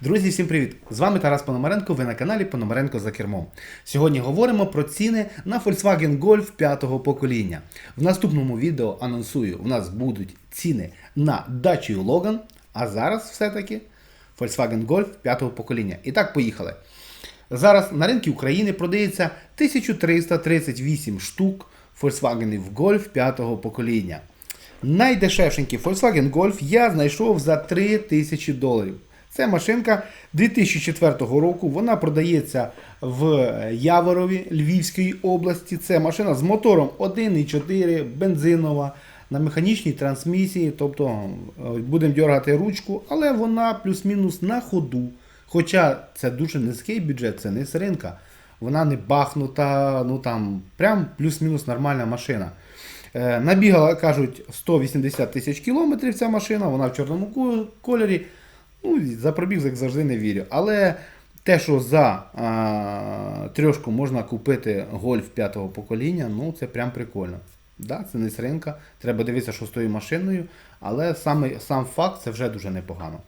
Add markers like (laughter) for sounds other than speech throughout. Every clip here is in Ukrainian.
Друзі, всім привіт! З вами Тарас Пономаренко. Ви на каналі Пономаренко за кермом. Сьогодні говоримо про ціни на Volkswagen Golf 5-го покоління. В наступному відео анонсую, у нас будуть ціни на Dacia Logan, а зараз все-таки Volkswagen Golf 5-го покоління. І так, поїхали. Зараз на ринку України продається 1338 штук Volkswagen Golf 5-го покоління. Найдешевшенький Volkswagen Golf я знайшов за 3000 доларів. Це машинка 2004 року. Вона продається в Яворові Львівської області. Це машина з мотором 1,4 бензинова на механічній трансмісії. Тобто е, будемо дергати ручку, але вона плюс-мінус на ходу. Хоча це дуже низький бюджет, це не з ринка. Вона не бахнута, ну там прям плюс-мінус нормальна машина. Е, Набігала, кажуть, 180 тисяч кілометрів ця машина, вона в чорному кольорі. Ну, за пробіг, як завжди, не вірю. Але те, що за а, трьошку можна купити гольф п'ятого покоління, ну це прям прикольно. Да, це не з ринка, треба дивитися, що з тою машиною, але саме, сам факт це вже дуже непогано.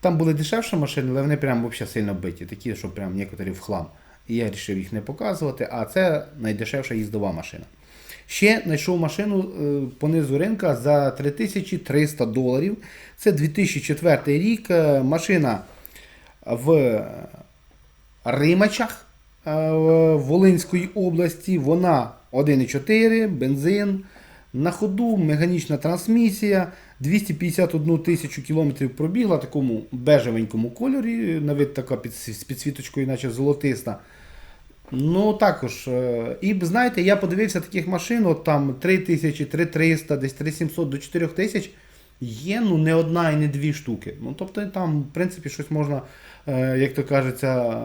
Там були дешевші машини, але вони прям взагалі сильно биті, такі, що прям некоторі в хлам. І я вирішив їх не показувати, а це найдешевша їздова машина. Ще знайшов машину е, по низу ринка за 3300 доларів. Це 2004 рік. е, Машина в Римачах е, Волинської області. Вона 1,4, бензин. На ходу механічна трансмісія. 251 тисячу кілометрів пробігла в такому бежевенькому кольорі, на вид така під, з підсвіточкою, наче золотиста. Ну також. е, І знаєте, я подивився таких машин, от там 3000, 3300, десь 3700 до 4000. Є ну не одна і не дві штуки. Ну тобто там, в принципі, щось можна, е, як то кажеться, е,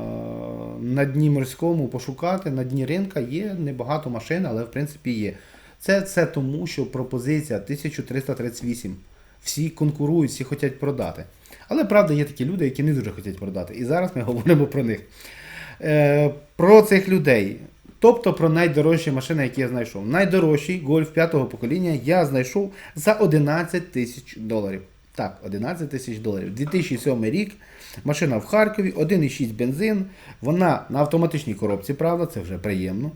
на дні морському пошукати, на дні ринка є небагато машин, але в принципі є. Це, це тому, що пропозиція 1338. Всі конкурують, всі хочуть продати. Але правда, є такі люди, які не дуже хочуть продати. І зараз ми говоримо про них. Е, про цих людей. Тобто про найдорожчі машини, які я знайшов. Найдорожчий гольф 5-го покоління я знайшов за 11 тисяч доларів. Так, 11 тисяч доларів. 2007 рік. Машина в Харкові, 1,6 бензин. Вона на автоматичній коробці, правда, це вже приємно.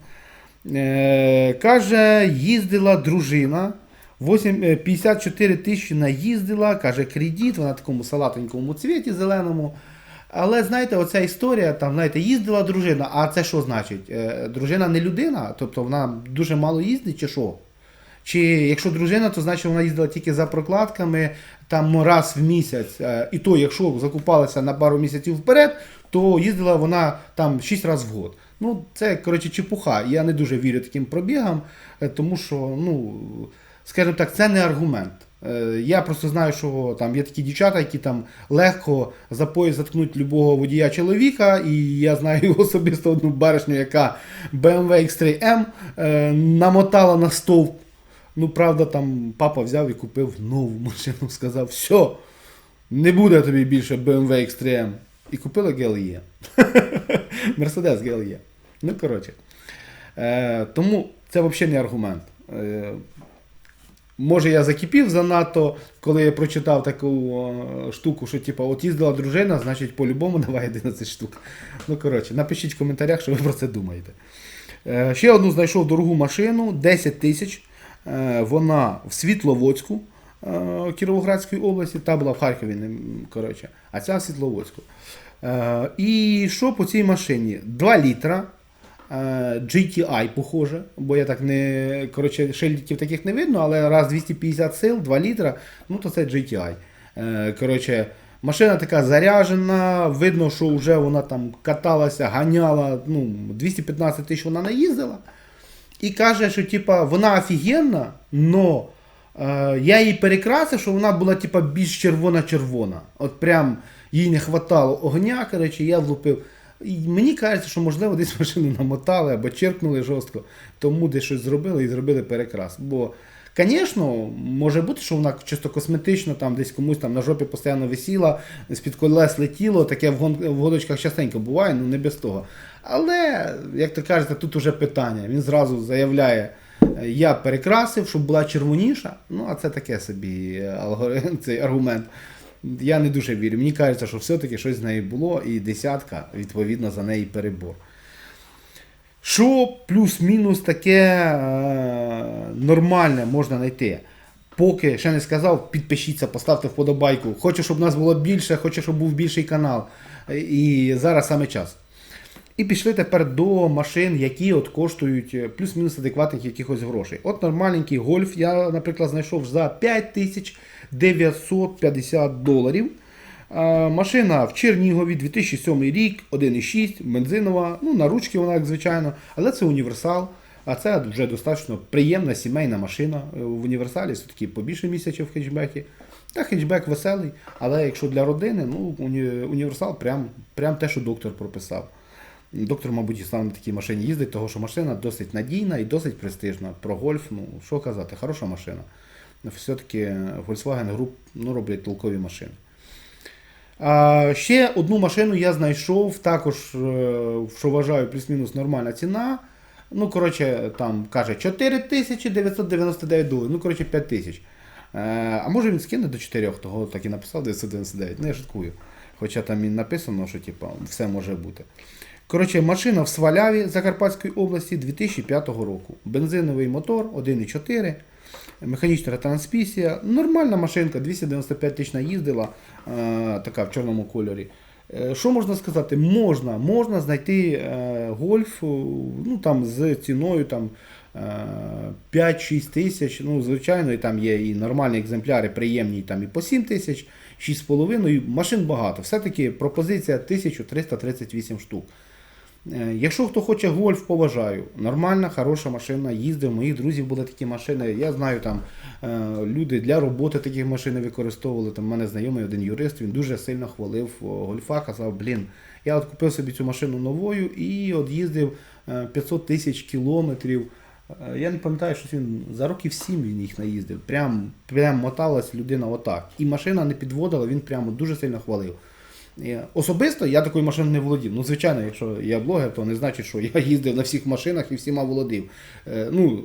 Е, каже, їздила дружина. 8, е, 54 тисячі наїздила, каже, кредит, вона в такому салатенькому цвіті зеленому. Але знаєте, оця історія, там, знаєте, їздила дружина, а це що значить? Е, дружина не людина, тобто вона дуже мало їздить, чи що? Чи якщо дружина, то значить вона їздила тільки за прокладками там раз в місяць. Е, І то, якщо закупалася на пару місяців вперед, то їздила вона там 6 разів в год. Ну, це, коротше, чепуха. Я не дуже вірю таким пробігам, е, тому що, ну, скажімо так, це не аргумент. Е, Я просто знаю, що там є такі дівчата, які там легко за пояс заткнуть любого водія чоловіка, і я знаю (laughs) особисто одну баришню, яка BMW X3M е, намотала на стовп. Ну, правда, там папа взяв і купив нову машину, сказав, все, не буде тобі більше BMW X3M. І купила GLE. Mercedes GLE. Ну, коротше. Е, тому це взагалі не аргумент. Може, я закипів занадто, коли я прочитав таку е, штуку, що типу, от їздила дружина, значить по-любому (laughs) давай 11 штук. Ну, коротше, напишіть в коментарях, що ви про це думаєте. Е, ще одну знайшов дорогу машину, 10 тисяч. Е, вона в Світловодську Кіровоградської області, та була в Харкові, коротше, а ця в Світловодську. І що по цій машині? 2 літра. Е, GTI, похоже, бо я так не. Коротше, шильдиків таких не видно, але раз 250 сил, 2 літра, ну то це GTI. Е, Коротше, машина така заряжена, видно, що вже вона там каталася, ганяла, ну, 215 тисяч вона наїздила. І каже, що типа, вона офігенна, но е, я її перекрасив, що вона була типа, більш червона-червона. От прям їй не хватало огня, коротше, я влупив. Мені кажеться, що можливо десь (laughs) машину намотали або черкнули жорстко, тому десь щось зробили і зробили перекрас. Бо, звісно, може бути, що вона чисто косметично там десь комусь там на жопі постійно висіла, з-під колес летіло, таке в, гон... в годочках частенько буває, ну не без того. Але, як то кажете, тут уже питання. Він зразу заявляє, я перекрасив, щоб була червоніша. Ну, а це таке собі е, алгоритм, цей аргумент. Я не дуже вірю. Мені кажеться, що все-таки щось з нею було, і десятка, відповідно, за неї перебор. Що плюс-мінус таке е, нормальне можна знайти? Поки ще не сказав, підпишіться, поставте вподобайку. Хочу, щоб нас було більше, хочу, щоб був більший канал. І зараз саме час. І пішли тепер до машин, які от коштують е, плюс-мінус адекватних якихось грошей. От нормальненький гольф я, наприклад, знайшов за 5950 доларів. Машина в Чернігові 2007 рік, 1,6, бензинова, ну на ручки вона, як звичайно, але це універсал. А це вже достатньо приємна сімейна машина Е, в універсалі, все-таки побільше місяця в хетчбекі. Та хетчбек веселий, але якщо для родини, ну універсал прям, прям те, що доктор прописав. Доктор, мабуть, став на такій машині їздить, тому що машина досить надійна і досить престижна. Про гольф, ну що казати, хороша машина. Все-таки Volkswagen Group ну, роблять толкові машини. А, ще одну машину я знайшов, також, е, що вважаю, плюс-мінус нормальна ціна. Ну, коротше, там каже 4999 доларів, ну, коротше, 5 тисяч. Е, А може він скине до 4, того так і написав 999. Ну, я шуткую. Хоча там і написано, що типу, все може бути. Коротше, машина в Сваляві Закарпатської області 2005 року. Бензиновий мотор 1,4, механічна трансмісія. Нормальна машинка, 295 тисяч наїздила, така в чорному кольорі. Е, Що можна сказати? Можна, можна знайти е, гольф е, ну, там, з ціною там, е, 5-6 тисяч. Ну, звичайно, і там є і нормальні екземпляри, приємні там і по 7 тисяч, 6,5. Машин багато. Все-таки пропозиція 1338 штук. Е, Якщо хто хоче гольф, поважаю. Нормальна, хороша машина. Їздив, моїх друзів були такі машини. Я знаю, там е, люди для роботи такі машини використовували. Там в мене знайомий один юрист, він дуже сильно хвалив гольфа, казав, блін, я от купив собі цю машину новою і от їздив е, 500 тисяч кілометрів. Е, Я не пам'ятаю, що він за років 7 він їх наїздив. Прям, прям моталась людина отак. І машина не підводила, він прямо дуже сильно хвалив. Е, Особисто я такою машиною не володів. Ну, звичайно, якщо я блогер, то не значить, що я (laughs) їздив на всіх машинах і всіма володів. Е, Ну,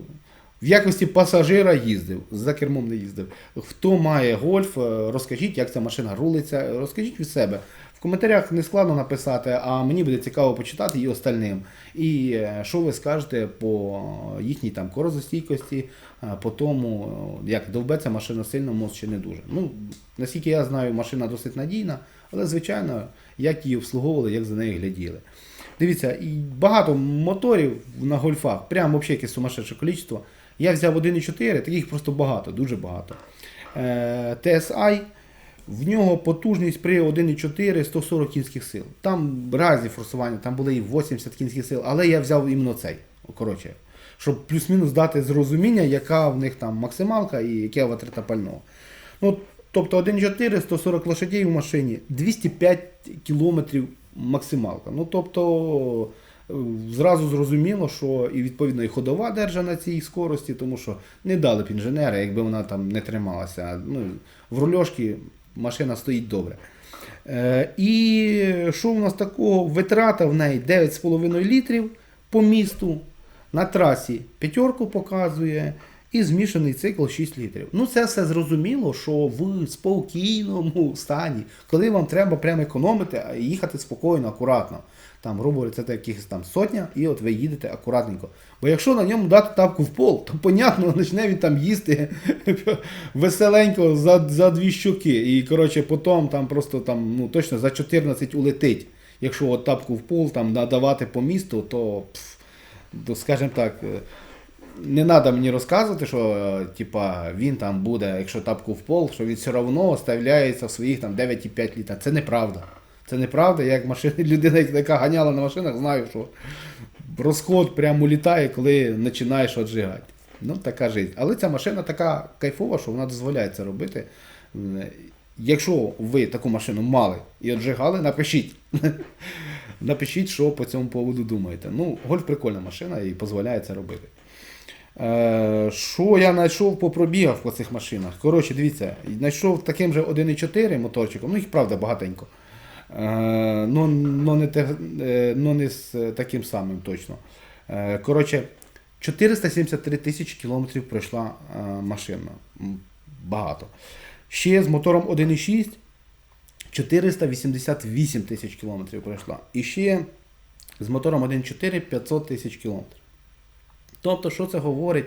в якості пасажира їздив, за кермом не їздив. Хто має гольф, е, розкажіть, як ця машина рулиться, розкажіть від себе. В коментарях не складно написати, а мені буде цікаво почитати і остальним. І що ви скажете по їхній там корозостійкості, по тому, як довбеться машина сильно, мост чи не дуже. Ну, наскільки я знаю, машина досить надійна, але звичайно, як її обслуговували, як за нею гляділи. Дивіться, і багато моторів на гольфах, прям взагалі якесь сумасшедше кількість. Я взяв 1,4, таких просто багато, дуже багато. Е, TSI, в нього потужність при 1,4 140 кінських сил. Там разні форсування, там були і 80 кінських сил, але я взяв іменно цей. Коротше, щоб плюс-мінус дати зрозуміння, яка в них там максималка і яке витрата пального. Ну, тобто 1,4, 140 лошадей в машині, 205 кілометрів максималка. Ну, тобто, е, зразу зрозуміло, що і відповідно і ходова держа на цій скорості, тому що не дали б інженера, якби вона там не трималася. Ну, в рульошки машина стоїть добре. Е, і що у нас такого? Витрата в неї 9,5 літрів по місту. На трасі п'ятерку показує і змішаний цикл 6 літрів. Ну, це все зрозуміло, що в спокійному стані, коли вам треба прямо економити, а їхати спокійно, акуратно. Там, грубо говоря, це якихось там сотня, і от ви їдете акуратненько. Бо якщо на ньому дати тапку в пол, то понятно, (laughs) почне він там їсти (laughs) веселенько за, за дві щоки. І коротше, потім там просто там, ну, точно за 14 улетить. Якщо от тапку в пол там надавати по місту, то, пф, то скажімо так. Не треба мені розказувати, що е, типа, він там буде, якщо тапку в пол, що він все одно оставляється в своїх там 9,5 літа. Це неправда. Це неправда. Як машина, (laughs) людина, яка ганяла на машинах, знаю, що розход прямо літає, коли починаєш отжигати. Ну, така життя. Але ця машина така кайфова, що вона дозволяє це робити. Якщо ви таку машину мали і отжигали, напишіть. (laughs) Напишіть, що по цьому поводу думаєте. Ну, гольф прикольна машина і дозволяє це робити. Е, Що я знайшов по пробігах по цих машинах? Коротше, дивіться, знайшов таким же 1,4 моторчиком, ну їх правда багатенько. Ну, не, е, ну не з таким самим точно. Коротше, 473 тисячі кілометрів пройшла машина. Багато. Ще з мотором 1,6 488 тисяч кілометрів пройшла. І ще з мотором 1.4 500 тисяч кілометрів. Тобто, що це говорить?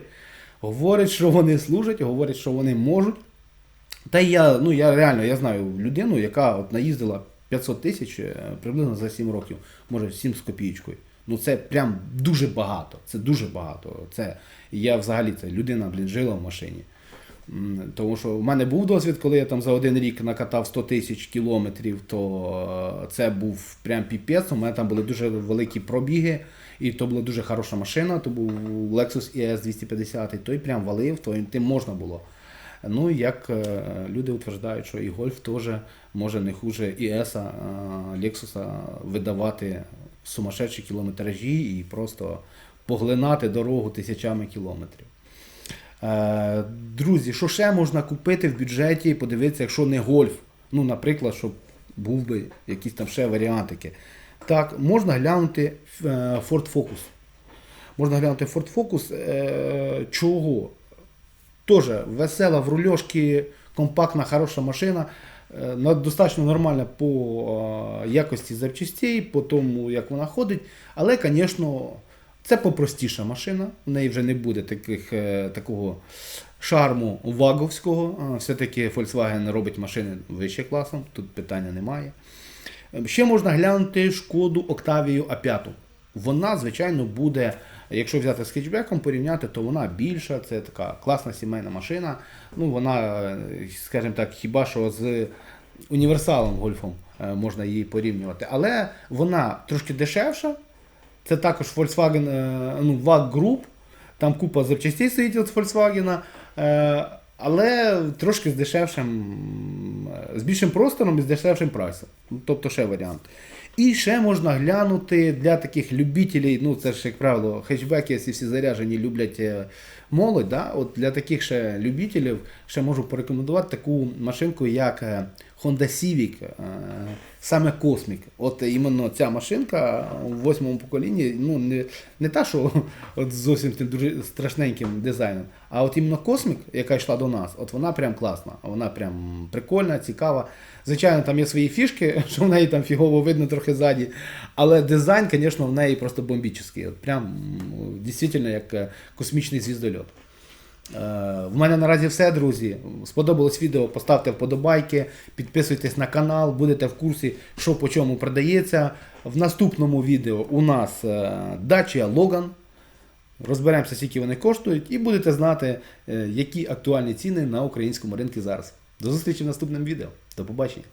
Говорить, що вони служать, говорить, що вони можуть. Та я, ну я реально я знаю людину, яка от наїздила 500 тисяч е, приблизно за 7 років, може 7 з копійкою. Ну це прям дуже багато. Це дуже багато. Це я взагалі це людина, блін, жила в машині. Тому що в мене був досвід, коли я там за один рік накатав 100 тисяч кілометрів, то е, це був прям піпець. У мене там були дуже великі пробіги, і то була дуже хороша машина. То був Lexus ES 250, той прям валив, то тим можна було. Ну, як е, люди утверждають, що і гольф теж може не хуже ІСа, Лексуса видавати сумасшедші кілометражі і просто поглинати дорогу тисячами кілометрів. Е, Друзі, що ще можна купити в бюджеті, подивитися, якщо не гольф. Ну, наприклад, щоб був би якісь там ще варіантики. Так, можна глянути е, Ford Focus. Можна глянути Ford Focus. Е, Чого? Тоже весела в рульошки, компактна, хороша машина. Достатньо нормальна по якості запчастей, по тому, як вона ходить. Але, звісно, це попростіша машина. В неї вже не буде таких, е, такого шарму ваговського. Все-таки Volkswagen робить машини вище класом, тут питання немає. Е, Ще можна глянути шкоду Octavia A5. Вона, звичайно, буде, якщо взяти з хетчбеком, порівняти, то вона більша, це така класна сімейна машина. Ну, вона, е, скажімо так, хіба що з універсалом гольфом можна її порівнювати. Але вона трошки дешевша. Це також Volkswagen, е, ну, VAG Group. Там купа запчастей стоїть від Volkswagen. е, Але трошки з дешевшим, е, з більшим простором і з дешевшим прайсом. Ну, Тобто ще варіант. І ще можна глянути для таких любителів, ну це ж, як правило, хетчбеки, якщо всі заряжені, люблять молодь. Да? От для таких ще любителів ще можу порекомендувати таку машинку, як Honda Civic, е, саме Cosmic. От іменно ця машинка у восьмому поколінні, ну не, не та, що (laughs) от зовсім тим дуже страшненьким дизайном, а от іменно Cosmic, яка йшла до нас, от вона прям класна, вона прям прикольна, цікава. Звичайно, там є свої фішки, (laughs) що в неї там фігово видно трохи ззаді, але дизайн, звісно, в неї просто бомбічний. Прям дійсно як е, космічний звіздольот. Е, В мене наразі все, друзі. Сподобалось відео, поставте вподобайки, підписуйтесь на канал, будете в курсі, що по чому продається. В наступному відео у нас е, Dacia Logan. Розберемося, скільки вони коштують, і будете знати, е, які актуальні ціни на українському ринку зараз. До зустрічі в наступному відео. До побачення.